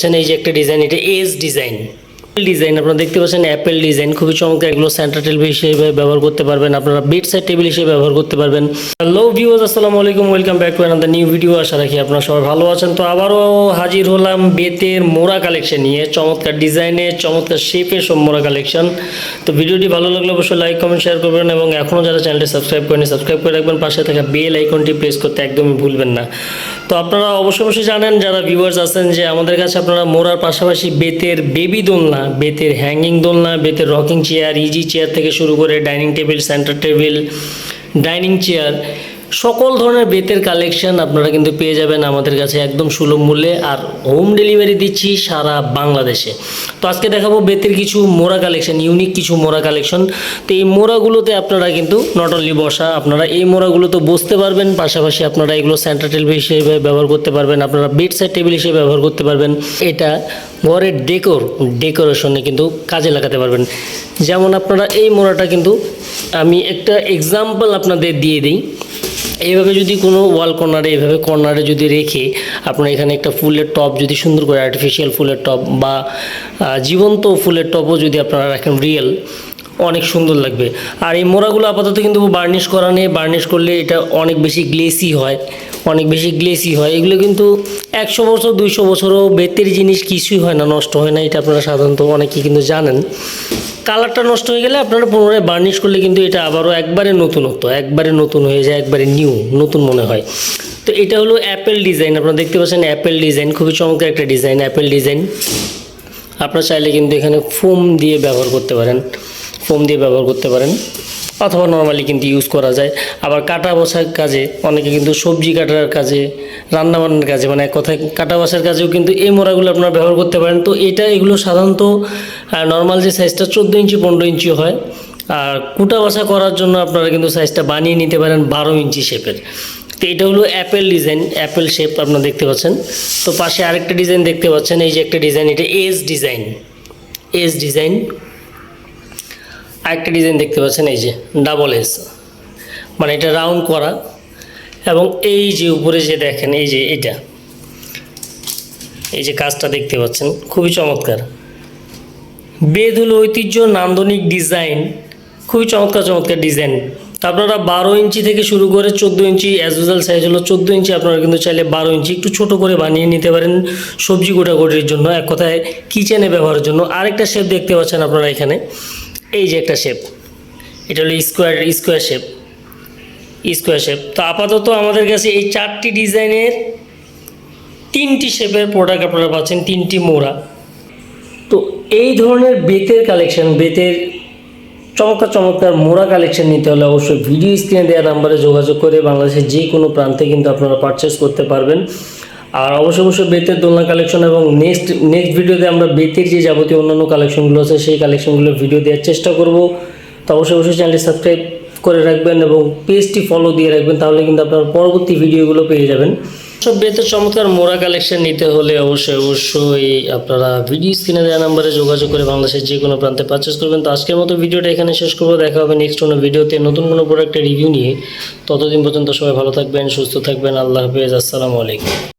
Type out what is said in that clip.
আচ্ছা, এই যে একটা ডিজাইন এটা এস ডিজাইন ডিজাইন আপনারা দেখতে পাচ্ছেন অ্যাপেল ডিজাইন খুবই চমৎকার। এগুলো সেন্টার টেবিল হিসেবে ব্যবহার করতে পারবেন। আপনারা বেড সাইড টেবিল হিসেবে ব্যবহার করতে পারবেন। হ্যালো ভিউজ আসসালামু আলাইকুম welcome back to another new video আশা রাখি আপনারা সবাই ভালো আছেন। তো আবারও হাজির হলাম বেতের মোড়া কালেকশন নিয়ে। চমৎকার ডিজাইনে চমৎকার শেপে সব মোড়া কালেকশন তো ভিডিওটি ভালো লাগলে অবশ্যই লাইক কমেন্ট শেয়ার করবেন এবং এখনও যারা চ্যানেলটি সাবস্ক্রাইব করেনি সাবস্ক্রাইব করে রাখবেন। পাশে থাকা বেল আইকনটি প্রেস করতে একদমই ভুলবেন না। তো আপনারা অবশ্য অবশ্যই জানেন, যারা ভিউয়ার্স আছেন, যে আমাদের কাছে আপনারা মোড়ার পাশাপাশি বেতের বেবি দোলনা, বেতের হ্যাঙ্গিং দোলনা, বেতের রকিং চেয়ার ইজি চেয়ার থেকে শুরু করে dining table centre table dining chair সকল ধরনের বেতের কালেকশন আপনারা কিন্তু পেয়ে যাবেন আমাদের কাছে একদম সুলভ মূল্যে আর হোম ডেলিভারি দিচ্ছি সারা বাংলাদেশে। তো আজকে দেখাবো বেতের কিছু মোড়া কালেকশন ইউনিক কিছু মোড়া কালেকশন তো এই মোড়াগুলোতে আপনারা কিন্তু নট অনলি বসা, আপনারা এই মোড়াগুলোতে বসতে পারবেন, পাশাপাশি আপনারা এগুলো সেন্টার টেবিল হিসেবে ব্যবহার করতে পারবেন, আপনারা বেড সাইড টেবিল হিসেবে ব্যবহার করতে পারবেন। এটা ঘরের ডেকোর ডেকোরেশনে কিন্তু কাজে লাগাতে পারবেন। যেমন আপনারা এই মোড়াটা কিন্তু আমি একটা এক্সাম্পল আপনাদের দিয়ে দিই। এইভাবে যদি কোনো ওয়াল কর্নারে এইভাবে কর্নারে যদি রেখে আপনার এখানে একটা ফুলের টপ যদি সুন্দর করে আর্টিফিশিয়াল ফুলের টপ বা জীবন্ত ফুলের টপও যদি আপনারা রাখেন রিয়েল অনেক সুন্দর লাগবে। আর এই মোড়াগুলো আপাতত কিন্তু বার্নিশ করা নেই। বার্নিশ করলে এটা অনেক বেশি গ্লেসি হয়। অনেক বেশি গ্লেসি হয়। এগুলো কিন্তু একশো বছর, দুইশো বছরও বেতের জিনিস কিছুই হয় না, নষ্ট হয় না। এটা আপনারা সাধারণত অনেকেই কিন্তু জানেন। কালারটা নষ্ট হয়ে গেলে আপনারা পুনরায় বার্নিশ করলে কিন্তু এটা আবারও একবারে নতুনত্ব, একবারে নতুন হয়ে যায়, একবারে নিউ, নতুন মনে হয়। তো এটা হলো অ্যাপেল ডিজাইন। আপনারা দেখতে পাচ্ছেন অ্যাপেল ডিজাইন। খুবই চমৎকার একটা ডিজাইন, অ্যাপেল ডিজাইন। আপনারা চাইলে কিন্তু এখানে ফোম দিয়ে ব্যবহার করতে পারেন। ফোম দিয়ে ব্যবহার করতে পারেন, অথবা নর্মালি কিন্তু ইউজ করা যায়। আবার কাটা বসার কাজে, অনেকে কিন্তু সবজি কাটার কাজে রান্না বান্নার কাজে মানে এক কথায় কাটা বসার কাজেও কিন্তু এই মোড়াগুলো আপনারা ব্যবহার করতে পারেন। তো এটা এগুলো সাধারণত নর্মাল যে সাইজটা চোদ্দ ইঞ্চি, পনেরো ইঞ্চি হয়। আর কুটা বসা করার জন্য আপনারা কিন্তু সাইজটা বানিয়ে নিতে পারেন বারো ইঞ্চি শেপের তো এটা হলো অ্যাপেল ডিজাইন অ্যাপেল শেপ আপনারা দেখতে পাচ্ছেন। তো পাশে আরেকটা ডিজাইন দেখতে পাচ্ছেন, এই যে একটা ডিজাইন এটা এস ডিজাইন এস ডিজাইন আরেকটা ডিজাইন দেখতে পাচ্ছেন, এই যে ডাবল এস মানে এটা রাউন্ড করা। এবং এই যে উপরে যে দেখেন, এই যে এটা। এই যে কাজটা দেখতে পাচ্ছেন, খুবই চমৎকার। বেদ হলো ঐতিহ্য নান্দনিক ডিজাইন খুবই চমৎকার চমৎকার ডিজাইন আপনারা বারো ইঞ্চি থেকে শুরু করে চোদ্দ ইঞ্চি অ্যাজ ইউজাল সাইজ হলো চোদ্দ ইঞ্চি, আপনারা কিন্তু চাইলে বারো ইঞ্চি একটু ছোট করে বানিয়ে নিতে পারেন সবজি গোটাগুটির জন্য। এক কথায় কিচেনে ব্যবহারের জন্য। আরেকটা শেপ দেখতে পাচ্ছেন আপনারা এখানে। এই যে একটা শেপ এটা হলো square square shape square shape তো আপাতত আমাদের কাছে এই চারটি ডিজাইনের তিনটি শেপের প্রোডাক্ট আপনারা পাচ্ছেন, তিনটি মোড়া। তো এই ধরনের বেতের কালেকশন বেতের চমৎকার চমৎকার মোড়া কালেকশন নিতে হলে অবশ্যই ভিডিও স্ক্রিনে দেওয়া নাম্বারে যোগাযোগ করে বাংলাদেশের যে কোনো প্রান্তে কিন্তু আপনারা পারচেস করতে পারবেন। আর অবশ্যই অবশ্যই বেতের দোলনা কালেকশন এবং নেক্সট নেক্সট ভিডিওতে আমরা বেতের যে যাবতীয় অন্যান্য কালেকশনগুলো আছে, সেই কালেকশনগুলো ভিডিও দেওয়ার চেষ্টা করব। তো অবশ্যই অবশ্যই চ্যানেলটি সাবস্ক্রাইব করে রাখবেন এবং পেজটি ফলো দিয়ে রাখবেন, তাহলে কিন্তু আপনার পরবর্তী ভিডিওগুলো পেয়ে যাবেন। সব বেতের চমৎকার মোড়া কালেকশন নিতে হলে অবশ্যই অবশ্যই আপনারা ভিডিও স্ক্রিনে দেওয়া নাম্বারে যোগাযোগ করে বাংলাদেশের যে কোনো প্রান্তে পারচেস করবেন। তো আজকের মতো ভিডিওটা এখানে শেষ করব। দেখা হবে নেক্সট কোনো ভিডিওতে নতুন কোনো প্রোডাক্টের রিভিউ নিয়ে। ততদিন পর্যন্ত সবাই ভালো থাকবেন, সুস্থ থাকবেন। আল্লাহ হাফেজ। আসসালামু আলাইকুম।